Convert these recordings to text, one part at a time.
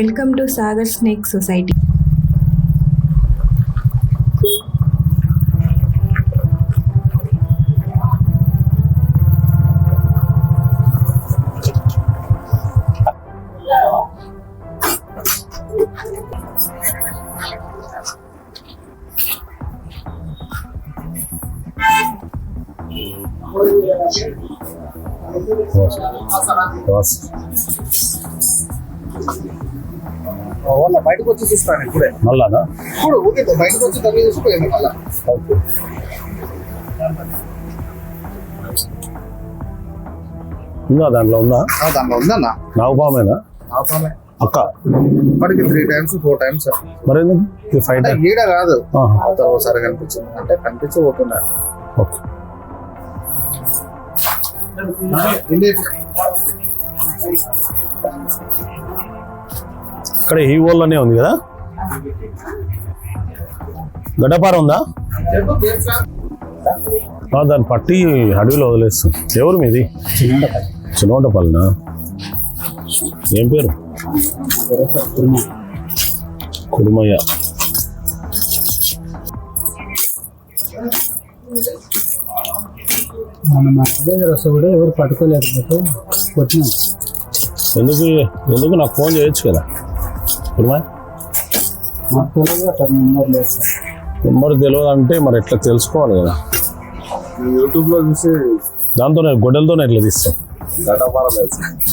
welcome to Sagar Snake Society. వాళ్ళ బయటకు వచ్చి చూస్తాను ఇప్పుడే. మళ్ళానా? ఇప్పుడు ఊరికే బయటకు వచ్చి తల్లి చూసిపోయింది మళ్ళా? ఉందా దాంట్లో ఉందా? దాంట్లో ఉందన్న నాగపామేనా ఆపామే అక్క. ఇప్పటికి త్రీ టైమ్స్ ఫోర్ టైమ్స్ మరి ఇది ఫైవ్ అంటే టైం ఈడ కాదు. అవతల ఒకసారి కనిపించింది. అంటే కనిపించబోతున్నా. ఓకే. ఇక్కడ ఈ ఊళ్ళోనే ఉంది కదా? గడ్డపార ఉందా? దాన్ని పట్టి అడవిలో వదిలేస్తాం ఎవరు మీది? చిన్నోటపల్లినా ఏం పేరు? కుడుమయ్య. మన మట్టి దగ్గర వస్తే కూడా ఎవరు పట్టుకోలేకపోతే కొట్టినాం. ఎందుకు? ఎందుకు నాకు ఫోన్ చేయొచ్చు కదా? అట్లా నెంబర్ తెలియదు అంటే మరి ఎట్లా తెలుసుకోవాలి కదా? యూట్యూబ్లో చూసి దాంతో గొడ్డలతోనే ఎట్లా తీస్తాం?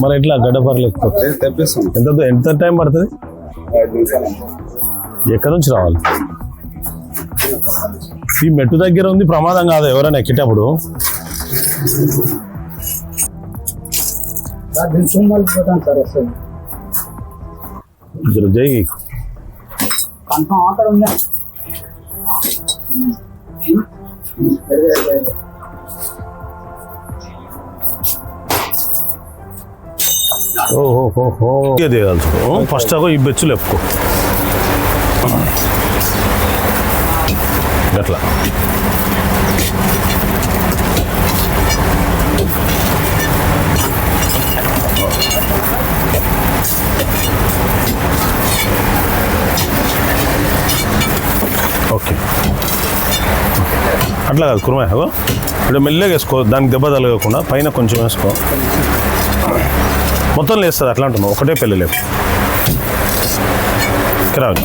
మరి ఎట్లా గడ్డపార లేకపోతే ఎంత ఎంత టైం పడుతుంది? ఎక్కడి నుంచి రావాలి? ఈ మెట్టు దగ్గర ఉంది ప్రమాదం కాదు ఎవరైనా ఎక్కేటప్పుడు. సార్ వస్తుంది జర జై. కన్ఫామ్ అక్కడ ఉందా? ఓహో దిగాల్సుకో ఫస్ట్ అగో ఈ బెచ్చులు ఎప్పుకో అట్లా ఓకే అట్లా కాదు కురుమాయ అగో. ఇప్పుడు మెల్లగా వేసుకో దానికి దెబ్బ తలగకుండా పైన కొంచెం వేసుకో. మొత్తం లేస్తుంది అట్లా అంటున్నావు. ఒకటే పెళ్ళి లేవు. రావు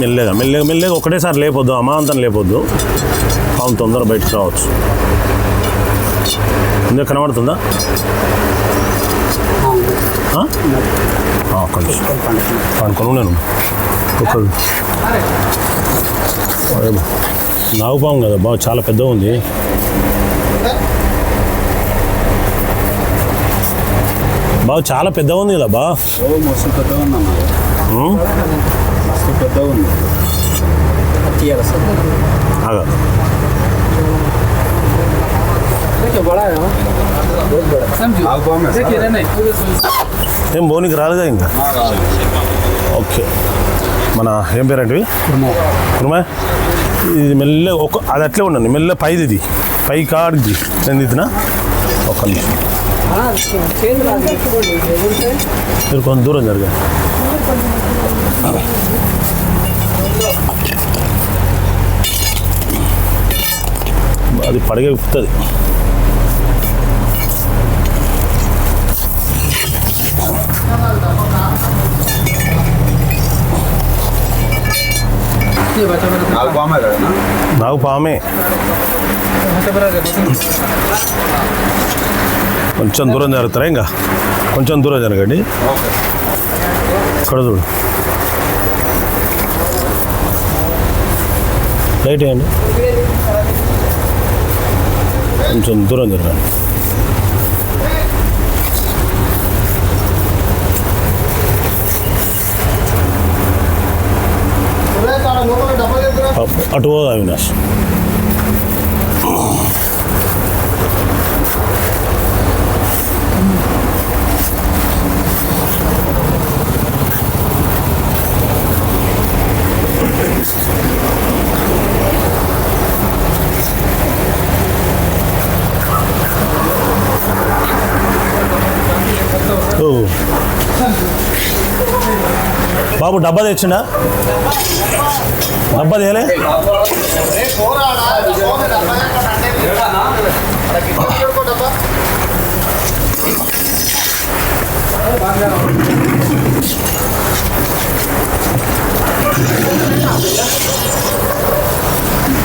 మెల్లగా మెల్లగా మెల్లగా ఒకటేసారి లేపొద్దు అమాంతం లేపొద్దు. పాము తొందర బయటకు రావచ్చు. ఇంకా కనబడుతుందా? ఆ? ఆ, కొంచెం. అనుకుని నేను ఒక నాగుపాము కదా బాగా చాలా పెద్దగా ఉంది. బాగా చాలా పెద్దగా ఉంది కదా బా. మస్తు ఉంది? మస్తు ఉంది తీయాలి సార్ ఆగా ఆపామే ఏం బోనికి రాలేదా ఇంకా? ఓకే. మన ఏం పేరంటివి కుర్మా. ఇది మెల్ల ఒక అది అట్లే ఉండండి. మెల్ల పైది ఇది. పై కాడిది. నేను ఇదినా? ఒక్క నిమిషం. మీరు కొంచెం దూరం జరిగా అది పడగ విప్పుతుంది నాకు పామే. కొంచెం దూరం జరుగుతారా ఇంకా? కొంచెం దూరం జరగండి. ఓకే ఇక్కడ చూడు. లైట్ వేయండి. కొంచెం దూరం జరగండి. అటు అవినాష్ బాబు డబ్బా తెచ్చినా డబ్బా తేలే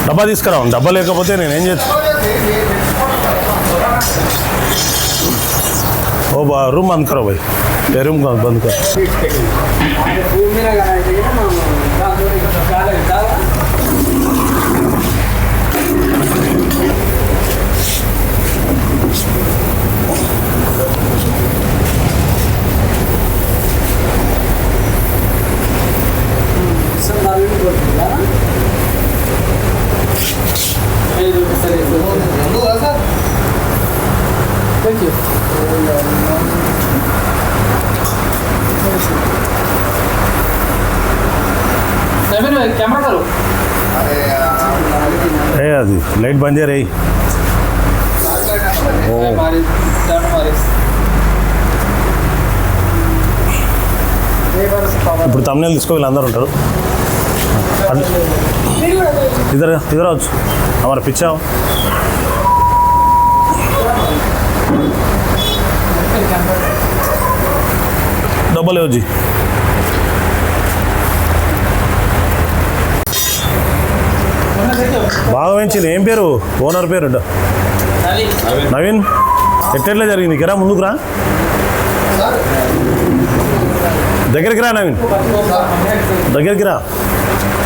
డబ్బా తీసుకురా డబ్బా లేకపోతే నేనేం చేస్తాను ఓ బా రూమ్ బంద్ కరో భాయ్ ఏ రూమ్ బంద్ కరో ఏ అది లైట్ బంద్ చేయరే ఇప్పుడు తమిళ తీసుకో వీళ్ళందరూ ఉంటారు. ఇద్దరు ఇద్దరు వచ్చు మరి పిచ్చావు డబ్బులు ఇవ్వచ్చు బాగా పెంచింది ఏం పేరు? ఓనర్ పేరు? నవీన్. ఎట్టెట్లా జరిగింది? కిరా ముందుకు రా దగ్గరికి రా నవీన్. దగ్గరికి రా.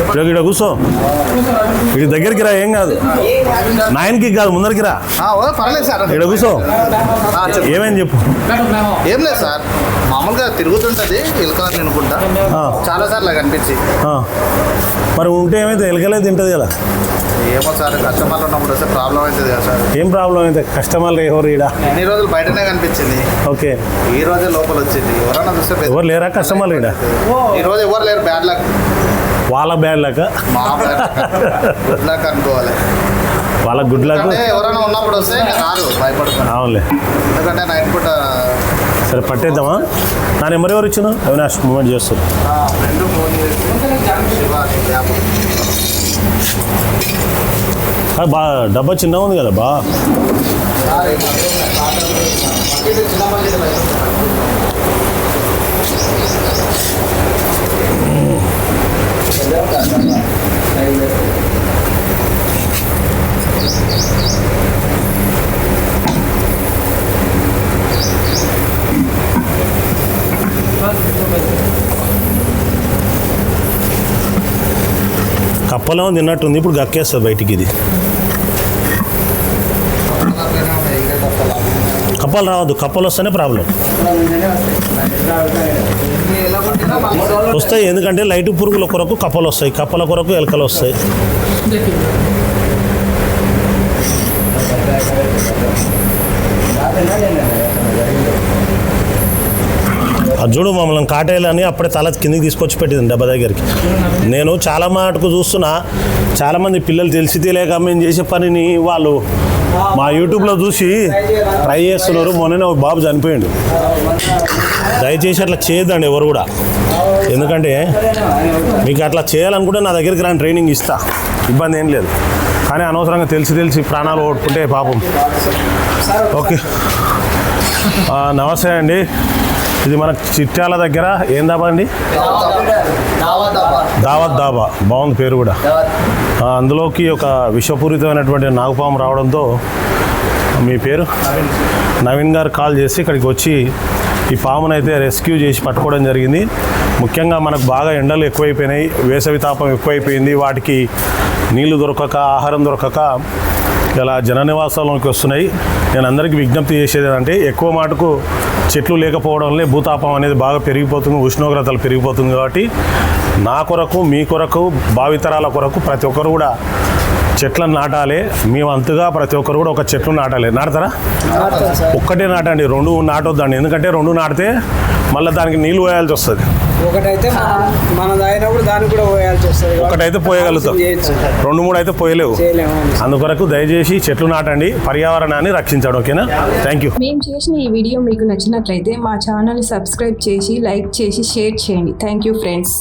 ఇక్కడ ఇక్కడ కూర్చో. ఇది దగ్గరికి రా ఏం కాదు. నైన్కి కాదు ముందరికి రా. పర్లేదు సార్. ఇక్కడ కూర్చో. ఆ, చెప్పు. ఏం లేదు సార్. మామూలుగా తిరుగుతుంటది ఎలుకలని తినుకుంటా ఆ, చాలా సార్లు కనిపించి. మరి ఉంటే ఏమైతే ఎలకలే తింటుంది కదా. ఏమో సార్ కస్టమర్లు ఉన్నప్పుడు వస్తే ప్రాబ్లం అవుతుంది కదా సార్. ఏం ప్రాబ్లం అయితే? కస్టమర్లు ఎవరు ఈడ? ఎన్ని రోజులు బయటనే కనిపించింది. ఓకే. ఈ రోజే లోపల వచ్చింది. ఎవరన్నా చూస్తే ఎవరు లేరా కస్టమర్లు ఈడ? ఈ రోజు ఎవరు లేరు బ్యాడ్ లక్. వాళ్ళ బ్యాడ్ లెక్క మా గుడ్ లక్ అనుకోవాలి. వాళ్ళ గుడ్ లక్ ఎవరైనా ఉన్నప్పుడు వస్తే ఇంకా రారు భయపడుతున్నారు అవునులే. ఎందుకంటే నైట్ పూట సరే పట్టేద్దామా? నా నెంబర్ ఎవరు ఇచ్చిన అవినాష్ మూమెంట్ చేస్తారు బా డబ్బా చిన్నగా ఉంది కదా బా. చిన్న. కప్పలం తిన్నట్టుంది ఇప్పుడు గక్కేస్తుంది బయటికి ఇది. కప్పలు రావద్దు కప్పలు వస్తేనే ప్రాబ్లం ఎన్ని ఎలా కొట్టినా మళ్ళీ వస్తాయి. ఎందుకంటే లైట్ పురుగుల కొరకు కప్పలు వస్తాయి. కప్పల కొరకు ఎలకలు వస్తాయి. అది చూడు మమ్మల్ని కాటేయాలని అప్పుడే తల కిందికి తీసుకొచ్చి పెట్టింది డబ్బా దగ్గరికి. నేను చాలా మటుకు చూస్తున్నా. చాలామంది పిల్లలు తెలిసి తెలియక మేము చేసే పనిని వాళ్ళు మా యూట్యూబ్లో చూసి ట్రై చేస్తున్నారు. మొన్ననే ఒక బాబు చనిపోయిండు. దయచేసి అట్లా చేయొద్దండి ఎవరు కూడా. ఎందుకంటే మీకు అట్లా చేయాలనుకుంటే నా దగ్గరికి రాని ట్రైనింగ్ ఇస్తా. ఇబ్బంది ఏం లేదు. కానీ అనవసరంగా తెలిసి తెలిసి ప్రాణాలు ఓడుకుంటే పాపం. ఓకే. నమస్తే అండి. ఇది మన చిట్యాల దగ్గర. ఏందాబా అండి? దావత్ దాబా బాగుంది పేరు కూడా. అందులోకి ఒక విషపూరితమైనటువంటి నాగపాము రావడంతో మీ పేరు? నవీన్. గారు కాల్ చేసి ఇక్కడికి వచ్చి ఈ పామును అయితే రెస్క్యూ చేసి పట్టుకోవడం జరిగింది. ముఖ్యంగా మనకు బాగా ఎండలు ఎక్కువైపోయినాయి వేసవి తాపం ఎక్కువైపోయింది. వాటికి నీళ్ళు దొరకక ఆహారం దొరకక ఇలా జన నివాసాల్లోకి వస్తున్నాయి. నేను అందరికీ విజ్ఞప్తి చేసేది ఏంటంటే ఎక్కువ మాటకు చెట్లు లేకపోవడం వల్లే భూతాపం అనేది బాగా పెరిగిపోతుంది ఉష్ణోగ్రతలు పెరిగిపోతుంది కాబట్టి నా కొరకు మీ కొరకు భావితరాల కొరకు ప్రతి ఒక్కరు కూడా చెట్లను నాటాలి. మీ వంతుగా ప్రతి ఒక్కరు కూడా ఒక చెట్లు నాటాలి. నాడతారా ఒక్కటే నాటండి రెండు నాటొద్దండి. ఎందుకంటే రెండు నాటితే మళ్ళీ దానికి నీళ్ళు పోయాల్సి వస్తుంది. ఒకటైతే మనం తాగినప్పుడు దానికి కూడా పోయాల్సి వస్తుంది. ఒకటైతే పోయగలుగుతాం. రెండు మూడు అయితే పోయలేవు అందుకొరకు దయచేసి చెట్లు నాటండి పర్యావరణాన్ని రక్షించండి ఓకేనా? థ్యాంక్ యూ మేము చేసిన ఈ వీడియో మీకు నచ్చినట్లయితే మా ఛానల్ సబ్స్క్రైబ్ చేసి లైక్ చేసి షేర్ చేయండి. Thank you friends